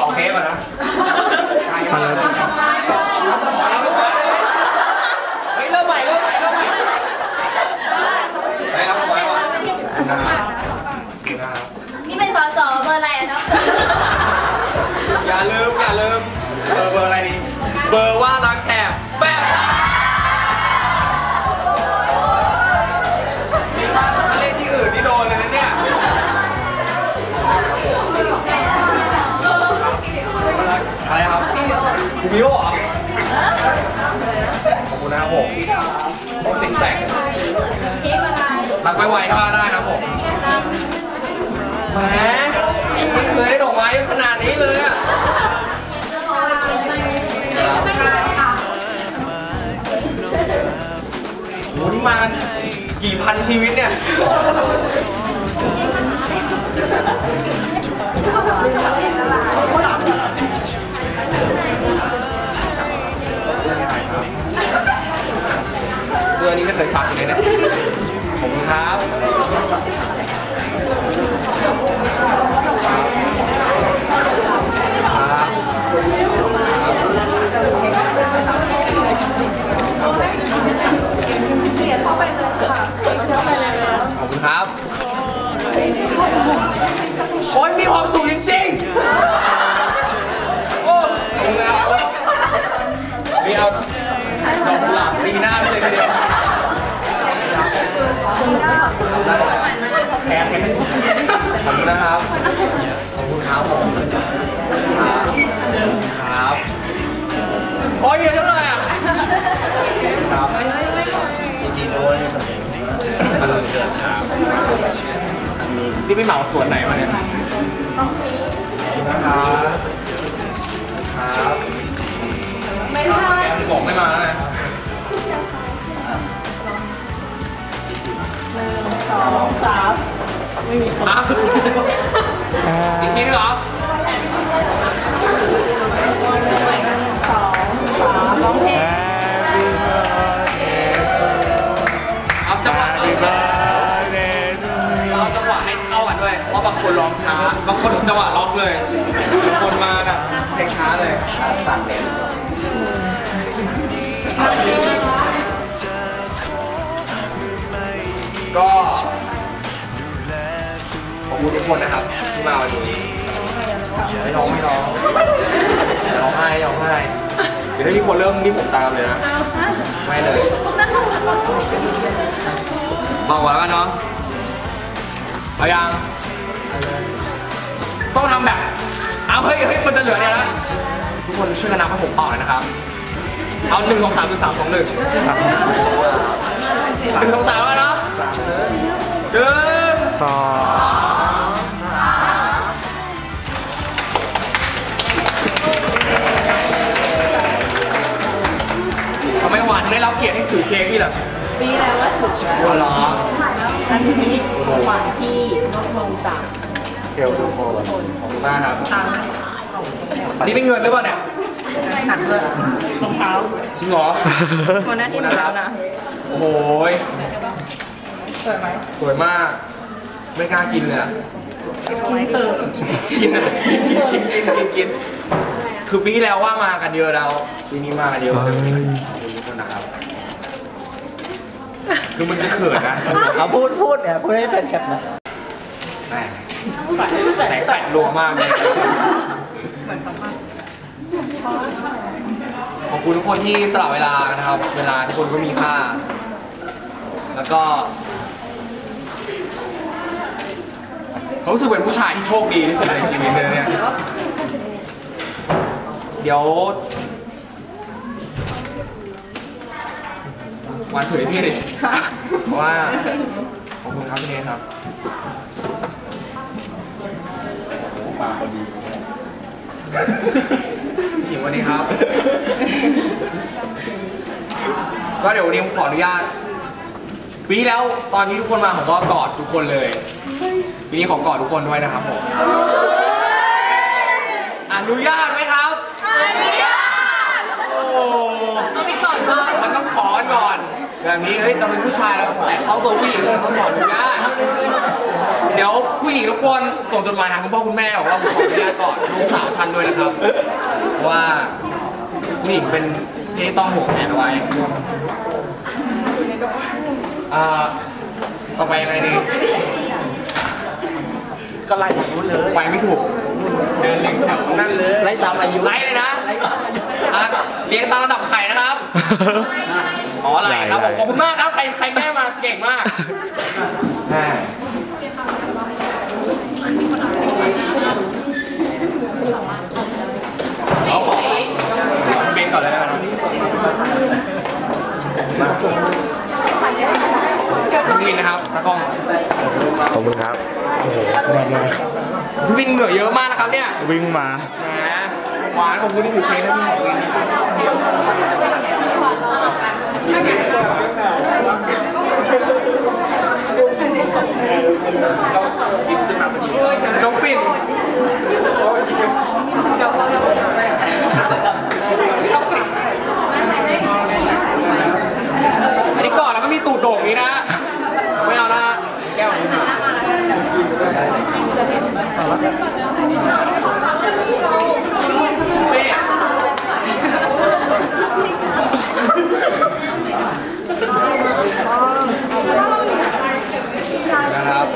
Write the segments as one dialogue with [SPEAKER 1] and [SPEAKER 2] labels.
[SPEAKER 1] ต่อเคปอะนะ
[SPEAKER 2] มาเลย
[SPEAKER 1] เฮ้ยเริ่มใหม่เริ่มใหม่เริ่มใหม่ไปครับไปครับนะครับ
[SPEAKER 3] นี่เป็นสอสอเบอร์อะไรอะครับ
[SPEAKER 1] อย่าลืมอย่าลืมเบอร์เบอร์อะไรดีเบอร์ว่า มากี่พันชีวิตเนี่ยเสื้อนี้ไม่เคยซักเลยเนี่ยผมครับครับ ขอบคุณนะครับขอบคุณครับผมครับครับโอ้ยเยอะจังเลยอะครับนี่ไปเหมาสวนไหนมาเนี่ยนะครับครับ จังหวะ
[SPEAKER 2] Happy birthday to
[SPEAKER 1] เอาจังหวะให้เข้ากันด้วย เพราะบางคนร้องช้า บางคนจังหวะล็อกเลยบางคนมาแบบเพลงช้าเลยตัดเน้นก็ขอบคุณทุกคนนะครับที่มาวันนี้ไม่ร้องไม่ร้องอย่าร้องไห้อย่าร้องไห้เดี๋ยวถ้ามีคนเริ่มนี่ผมตามเลยนะ ไม่เลย บอกไว้ว่าเนาะเอายังต้องทำแบบเอาเฮ้ยเฮ้ยมันจะเหลือเนี่ยนะทุกคนช่วยกันนับให้ผมเป่าหน่อยนะครับเอาหนึ่งสองสามหรือสามสองหนึ่งหนึ่งสองสามแล้วเนาะหนึ่ง
[SPEAKER 2] สอง
[SPEAKER 1] ทำไมหวานได้รับเกียรติให้ถือเค้กนี่ล่ะ
[SPEAKER 3] ปีแล้วว่าถึง
[SPEAKER 1] หัวล้อ
[SPEAKER 3] อันนี้ของหวานที่ลดลงจาก
[SPEAKER 1] เกลทุกคนขอบคุณมากครับอันนี้เป็นเงินหรือเปล่าเนี่ย
[SPEAKER 3] หนักด้วยรองเท้า
[SPEAKER 1] จริงเหรอ
[SPEAKER 3] คนหน้าที่หมดแล้วนะ
[SPEAKER 1] โอ้โหย
[SPEAKER 3] สวยไหม
[SPEAKER 1] สวยมาก ไม่กล้ากินเลยอะ
[SPEAKER 3] ไม่เติม
[SPEAKER 1] กินอะกินกินกินกินกินคือปีที่แล้วว่ามากันเยอะแล้วปีนี้มากันเยอะกว่าเดิมขอบคุณทุกคนนะครับ คือมันจะเขินนะ
[SPEAKER 4] เอาพูดพูดเนี่ยพูดให้เป็นกันนะ
[SPEAKER 1] แหม่แสงแฟดรัวมากเลยขอบคุณทุกคนที่สละเวลานะครับ เวลาทุกคนก็มีค่า แล้วก็ผมรู้สึกเป็นผู้ชายที่โชคดีที่สุดในชีวิตเลยเนี่ย เดี๋ยว วันถือให้พี่ดิเพราะว่าขอบคุณครับพี่เนทครับ
[SPEAKER 4] มาพอดี
[SPEAKER 1] ขิงวันนี้ครับ ก็เดี๋ยววันนี้ผมขออนุญาตปีที่แล้วตอนนี้ทุกคนมาผมก็กอดทุกคนเลยปีนี้ขอกอดทุกคนด้วยนะครับผมอนุญาตไหมครับอนุญาตโอ้
[SPEAKER 3] ต้องมีก่อนก่อน
[SPEAKER 1] มันต้องขอก่อน แบบนี้เฮ้ยเราเป็นผู้ชายแล้วแต่เขาตัวผู้หญิงเราต้องขออนุญาตเดี๋ยวผู้หญิงรบกวนส่งจดหมายหาคุณพ่อคุณแม่บอกว่าผมขออนุญาตก่อนลูกสาวทันด้วยนะครับเพราะว่าผู้หญิงเป็นที่ต้องห่วงแหนเอาไว้อ่าต่อไปยังไงดี
[SPEAKER 4] ก็ไล่ถึงนู้นเลย
[SPEAKER 1] ไปไม่ถูกเดินเรียงแถวนั่นเลย
[SPEAKER 4] ไล่ตามอายุ
[SPEAKER 1] ไล่เลยนะอะเรียงตามระดับไข่นะครับ อ๋อไหลครับผมขอบคุณมากครับใครใครแม่มาเก่งมากแม่เอาขอเบนก่อนเลยนะครับพี่วินนะครับตากล้อง
[SPEAKER 2] ขอบคุณครับโอ้โหแน่นมาก
[SPEAKER 1] พี่วินเหงื่อเยอะมากนะครับเนี่ย
[SPEAKER 2] วิ่งมา
[SPEAKER 1] แหม หวานของคุณที่อยู่เค้กนะพี่วินน้องปิ่นอันนี้ก่อนแล้วก็มีตูดโด่งนี้นะ ไม่เอานะแก้วนี้นะนี่นะ ครับ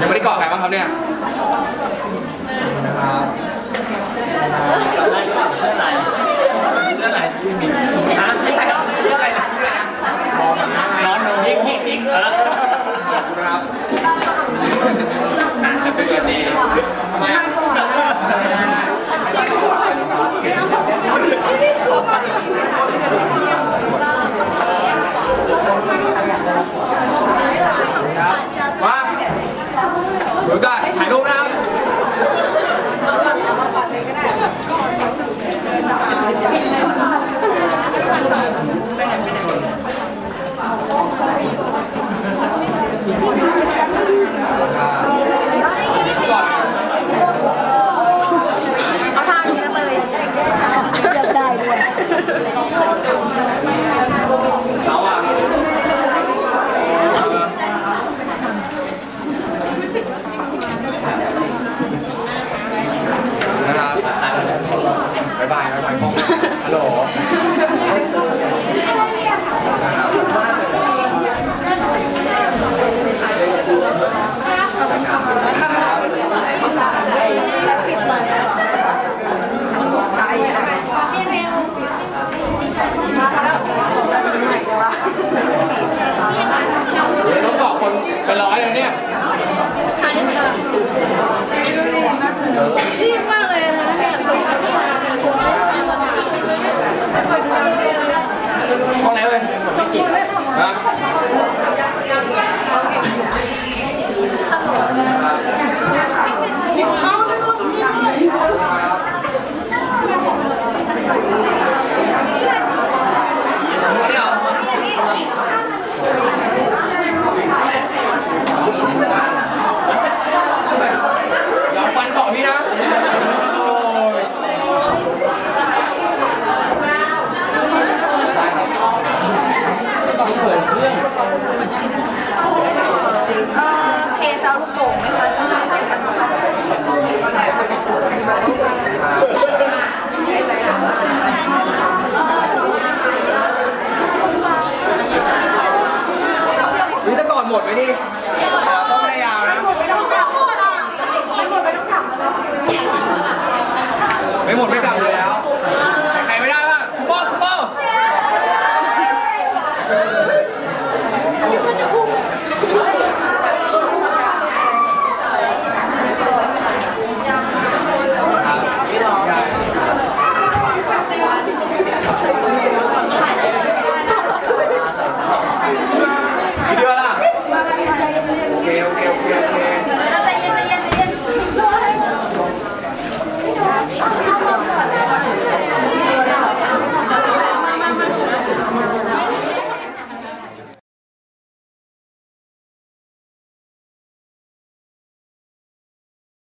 [SPEAKER 1] ยังไม่ได้กอดใครบ้างครับเนี่ยนะครับ
[SPEAKER 4] เสื้อไหนเสื้อไหนที่มีใช่ครับเสื้ออะไรนะร้อนนิกนิกนิกเออ
[SPEAKER 1] ครับจะเป็นแบบนี้ทำไมอะครับมาเดี๋ยวก็ ถ่ายรูปนะ